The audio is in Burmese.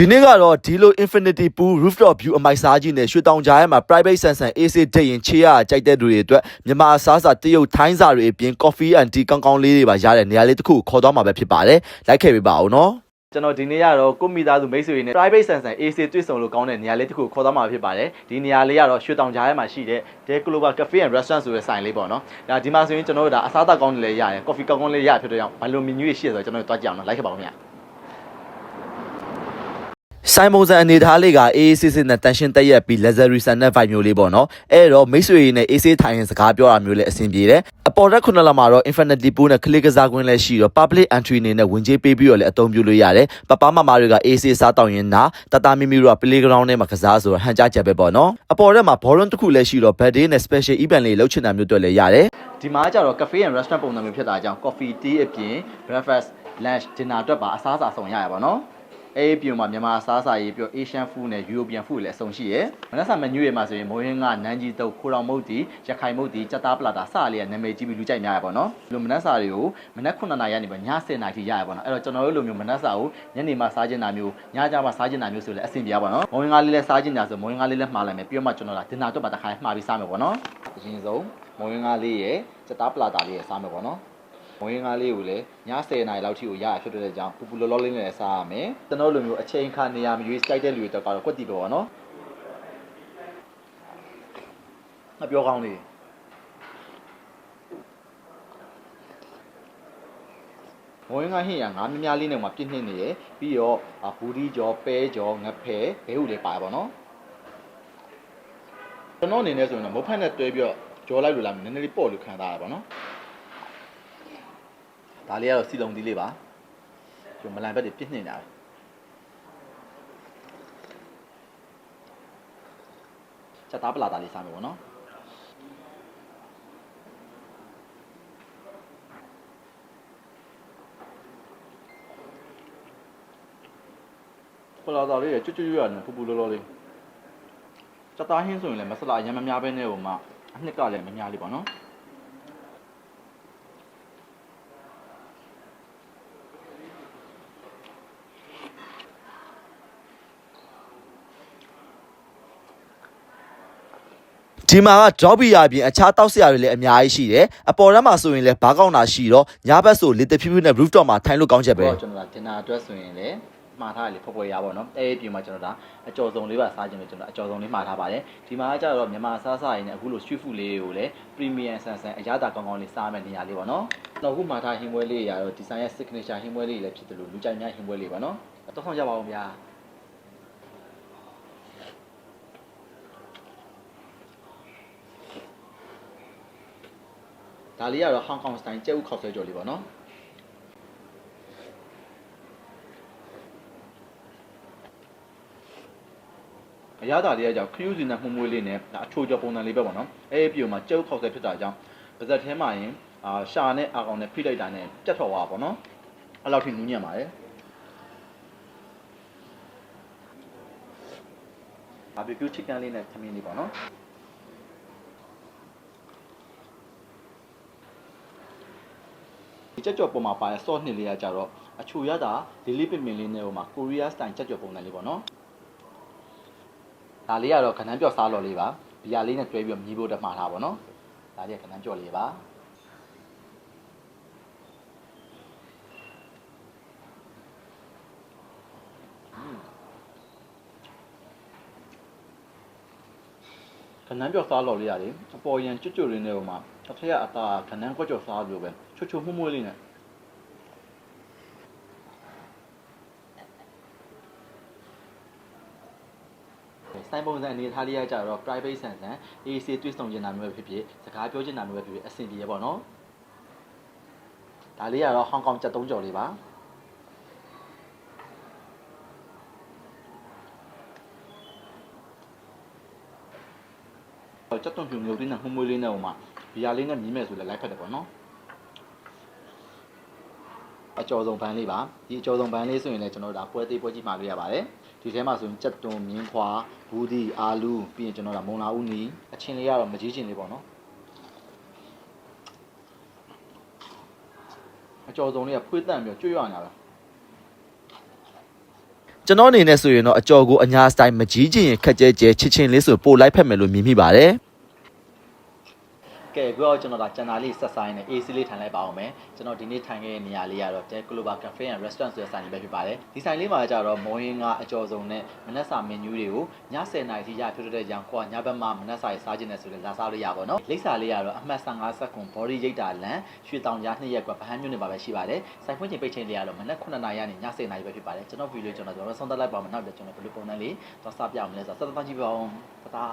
ဒီနေ့ကတော့ဒီလို Infinity Pool Rooftop View အမိုက်စားကြီးနဲ့ရွှေတောင်ကြားထဲမှာ Private Sansan AC တက်ရင်ချေးရကြိုက်တဲ့သူတွေအတွက်မြန်မာအစားအစာတရုတ်ထိုင်းစာတွေအပြင် Coffee and Tea ကောင်းကောင်းလေးတွေပါရတဲ့နေရာလေးတစ်ခုကိုခေါ်သွားမှာပဲဖြစ်ပါတယ်လိုက်ခဲ့ပေးပါဦးနော်ကျွန်တော်ဒီနေ့ကတော့ကိုမိသားစုမိတ်ဆွေတွေနဲ့ private sansan AC တွေ့ဆုံလို့ကောင်းတဲ့နေရာလေးတစ်ခုကိုခေါ်သွားမှာဖြစ်ပါတယ်ဒီနေရာလေးကတော့ရွှေတောင်ကြားထဲမှာရှိတဲ့ Day Global Cafe and Restaurant ဆိုတဲ့ဆိုင်လေးပေါ့နော်ဒါဒီမှာဆိုရင်ကျွန်တော်တို့ဒါအစားအသောက်ကောင်းတွေလည်းရတယ် coffee ကောင်းကောင်းလေးရဖြစ်တဲ့ကြောင့်ဘယ်လို menu တွေရှိရဆိုတော့ကျွန်တော်တို့တွားကြည့်အောင်နော်လိုက်ခဲ့ပါဦးခင်ဗျာ ဆိုင်မုံစံအနေထားလေးကအေးအေးဆေးဆေးနဲ့တန်ရှင်းတက်ရက်ပြီး luxury ဆန်တဲ့ vibe မျိုးလေးပေါ့နော်အဲ့တော့မိတ်ဆွေတွေနဲ့အေးဆေးထိုင်ရင်စကားပြောတာမျိုးလည်းအဆင်ပြေတယ်အပေါ်ရက်ခုနှစ်လမှာတော့ infinity pool နဲ့ click ကစားကွင်းလည်းရှိတော့ public entry အနေနဲ့ဝင်ကြေးပေးပြီးတော့လည်းအသုံးပြုလို့ရတယ်ပပမမတွေကအေးဆေးစားတောင်းရင်နာတတမီမီတို့က playground ထဲမှာကစားဆိုတော့ဟန်ကြချက်ပဲပေါ့နော်အပေါ်ရက်မှာ ballroom တစ်ခုလည်းရှိတော့ birthday နဲ့ special event လေးလုပ်ချင်တာမျိုးတွေလည်းရတယ်ဒီမှာကျတော့ cafe and restaurant ပုံစံမျိုးဖြစ်တာကြောင့် coffee tea အပြင် breakfast lunch dinner အတွက်ပါအစားအစာဆောင်ရရပါတော့ အဲ့ဒီပြုံမှာမြန်မာအစားအစာရေးပြီးတော့ Asian food နဲ့ European food လည်းအစုံရှိရယ်။မနက်စာ menu တွေမှာဆိုရင်မိုးဟင်းကနန်းကြီးတုပ်ခိုးတော်မုတ်တီရခိုင်မုတ်တီစက်သားပလာတာစလေးကနာမည်ကြီးပြီးလူကြိုက်များရပါတော့။ဒီလိုမနက်စာတွေကိုမနက်9နာရီကနေပဲည10နာရီထိရရပါတော့။အဲ့တော့ကျွန်တော်တို့လိုမျိုးမနက်စာကိုညနေမှစားကျင်တာမျိုးညကြမှာစားကျင်တာမျိုးဆိုလည်းအဆင်ပြေပါတော့။မိုးဟင်းကလေးလည်းစားကျင်တာဆိုမိုးဟင်းကလေးလည်းမှားလိုက်မယ်ပြီးတော့မှကျွန်တော်ကဒင်နာတော့ပါတစ်ခါမှားပြီးစားမယ်ပေါ့နော်။အရင်ဆုံးမိုးဟင်းကလေးရဲ့စက်သားပလာတာလေးရဲ့စားမယ်ပေါ့နော်။ မွေးငါးလေးကိုလည်းည10နာရီလောက်ထိကိုရရဖြစ်တဲ့အကြောင်းပူပူလောလောလေးနဲ့စားရမယ်ကျွန်တော်လိုမျိုးအချိန်ခါနေရာမရွေးစိုက်တဲ့လူတွေတော့ကတော့ကွက်တီပေါ့နော်ငါပြောကောင်းလေးမွေးငါဟင်းရငါးမများလေးနဲ့မှပြည့်နှိမ့်နေရယ်ပြီးတော့ဘူဒီကြောပဲကြောငဖဲဘဲဟုလေးပါပါနော်ကျွန်တော်အနေနဲ့ဆိုရင်တော့မုတ်ဖက်နဲ့တွဲပြီးတော့ကြောလိုက်လို့လာမယ်နည်းနည်းလေးပေါ့လို့ခံစားရပါတော့ ဒါလေးကတော့စီလုံးသီးလေးပါကျွန်တော်မလန်ဘက်တွေပြည့်နှင်တာပဲချက်သားပလာတာလေးစားမယ်ပေါ့နော်ပလာတာလေးကျွတ်ကျွတ်ရွရတယ်ပူပူလောလောလေးချက်သားဟင်းဆိုရင်လည်းမဆလာအရင်မများပဲနဲ့ဟိုမှာအနှစ်ကလည်းမများလေးပေါ့နော် ဒီမှာက job ရပြင်အခြားတောက်ဆရာတွေလည်းအများကြီးရှိတယ်အပေါ်ထဲမှာဆိုရင်လည်းဘားကောင်းတာရှိတော့ညဘက်ဆိုလေတဖြူးဖြူးနဲ့ rooftop မှာထိုင်လို့ကောင်းချက်ပဲကျွန်တော်က dinner အတွက်ဆိုရင်လည်းမှားထားတယ်လေဖွယ်ဖွယ်ရပါတော့အဲ့ဒီပြင်မှာကျွန်တော်ဒါအကြော်စုံလေးပါစားခြင်းလို့ကျွန်တော်အကြော်စုံလေးမှားထားပါတယ်ဒီမှာကကျတော့မြန်မာစားစားရင်းနဲ့အခုလို street food လေးကိုလည်း premium ဆန်ဆန်အရသာကောင်းကောင်းလေးစားမယ်နေရာလေးပေါ့နော်တော့အခုမှားထားဟင်းပွဲလေးရတော့ဒီဆိုင်ရဲ့ signature ဟင်းပွဲလေးလည်းဖြစ်တယ်လို့လူကြိုက်များဟင်းပွဲလေးပါနော်တော့ဆောင်ကြပါဦးဗျာ ဒါလေးကတော့ Hong Kong style ကျဲဥခောက်ဆွဲကြော်လေးပေါ့နော်အရသာလေးကကြောင့်ခရူးစီနဲ့မှုမွေးလေးနဲ့ဒါအချိုကြော်ပုံစံလေးပဲပေါ့နော်အဲ့ဒီပြုံမှာကျဲဥခောက်ဆွဲဖြစ်တာကြောင့်ပါဇက်ထဲမှာရင်အာရှာနဲ့အာကောင်နဲ့ဖိလိုက်တာနဲ့ပြတ်ထွက်သွားပါပေါ့နော်အဲ့လောက်ထိနူးညံ့ပါတယ်ဘာဘီကျူချီကန်လေးနဲ့ခမင်းလေးပေါ့နော် ကြက်ကြော်ပုံမှာပါတဲ့ sauce နှစ်လေးကကြတော့အချူရတာလေးလေးပင်ပင်လေးနဲ့ဟိုမှာကိုရီးယားစတိုင်ကြက်ကြော်ပုံစံလေးပေါ့နော်ဒါလေးကတော့ခဏန်းပြော့စားလော်လေးပါဘီယာလေးနဲ့တွဲပြီးတော့မြည်ဖို့တက်မှာထားပါတော့ဒါလေးကခဏန်းကြော်လေးပါ ခဏန်းပြော့စားလော်လေးရတယ်အပေါ်ရန်ကျွတ်ကျွတ်လေးနဲ့ဟိုမှာအထက်ကအသားခဏန်းကွက်ကြော်စားလို့ပဲချွတ်ချွတ်မှုမှုလေးနဲ့စိုင်းပုံစံအနေထားလေးရကြတော့ private ဆန်ဆန် AC တွေ့ဆုံနေတာမျိုးပဲဖြစ်ဖြစ်စကားပြောချင်တာမျိုးပဲဖြစ်ဖြစ်အဆင်ပြေရပေါ့နော်ဒါလေးကတော့ဟောင်ကောင်ကျပ်3ကြော်လေးပါ ကျပ်တုံဖြူမျိုးလေးနဲ့မှုမွေးလေးနဲ့ဟိုမှာဘီယာလေးနဲ့မြည်မယ်ဆိုလည်းလိုက်ဖက်တယ်ပေါ့နော်အကျော်ဆုံးဘန်းလေးပါဒီအကျော်ဆုံးဘန်းလေးဆိုရင်လည်းကျွန်တော်တို့ဒါပွဲသေးပွဲကြီးမှာလို့ရပါတယ်ဒီထဲမှာဆိုရင်ကြက်သွန်မြင်းခွာဘူးဒီအာလူးပြီးရင်ကျွန်တော်တို့မုံလာဦးနီအချင်းလေးကတော့မကြီးချင်းလေးပေါ့နော်အကျော်ဆုံးလေးကဖွေးတန့်ပြီးကျွတ်ရွံ့နေတာပဲကျွန်တော်အနေနဲ့ဆိုရင်တော့အကျော်ကိုအညာစတိုင်မကြီးချင်ရင်ခက်ကြဲကြဲချစ်ချင်းလေးဆိုပို့လိုက်ဖက်မယ်လို့မြင်မိပါတယ် ကဲကိုတော့ကျွန်တော်ဒါကျန်တာလေးဆက်ဆိုင်နဲ့ AC လေးထိုင်လိုက်ပါအောင်မယ်ကျွန်တော်ဒီနေ့ထိုင်ခဲ့တဲ့နေရာလေးကတော့ Del Global Cafe and Restaurant ဆိုတဲ့ဆိုင်လေးပဲဖြစ်ပါတယ်ဒီဆိုင်လေးမှာကျတော့မော်ရင်ကအကျော်စုံနဲ့မနက်စာမင်နူးတွေကိုည10:00နာရီထိရဖြုတ်တဲ့ကြောင်ကိုကညဘက်မှမနက်စာရေးစားခြင်းနဲ့ဆိုရင်လာစားလို့ရပါတော့လိပ်စာလေးကတော့အမှတ်55စက္ကွန် body ရိတ်တာလန်ရွှေတောင်ကြား2ရက်ကဗဟန်းမြို့နယ်ပါပဲရှိပါတယ်ဆိုင်ဖွင့်ချိန်ပိတ်ချိန်လေးကတော့မနက်9:00နာရီကနေည10:00နာရီပဲဖြစ်ပါတယ်ကျွန်တော်ဗီဒီယိုကျွန်တော်ကျွန်တော်ဆုံးသက်လိုက်ပါမယ်နောက်တော့ကျွန်တော်ဘယ်လိုပုံစံလေးသွားစားပြအောင်လဲဆိုတော့ဆက်သမ်းကြည့်ပါဦးတတာ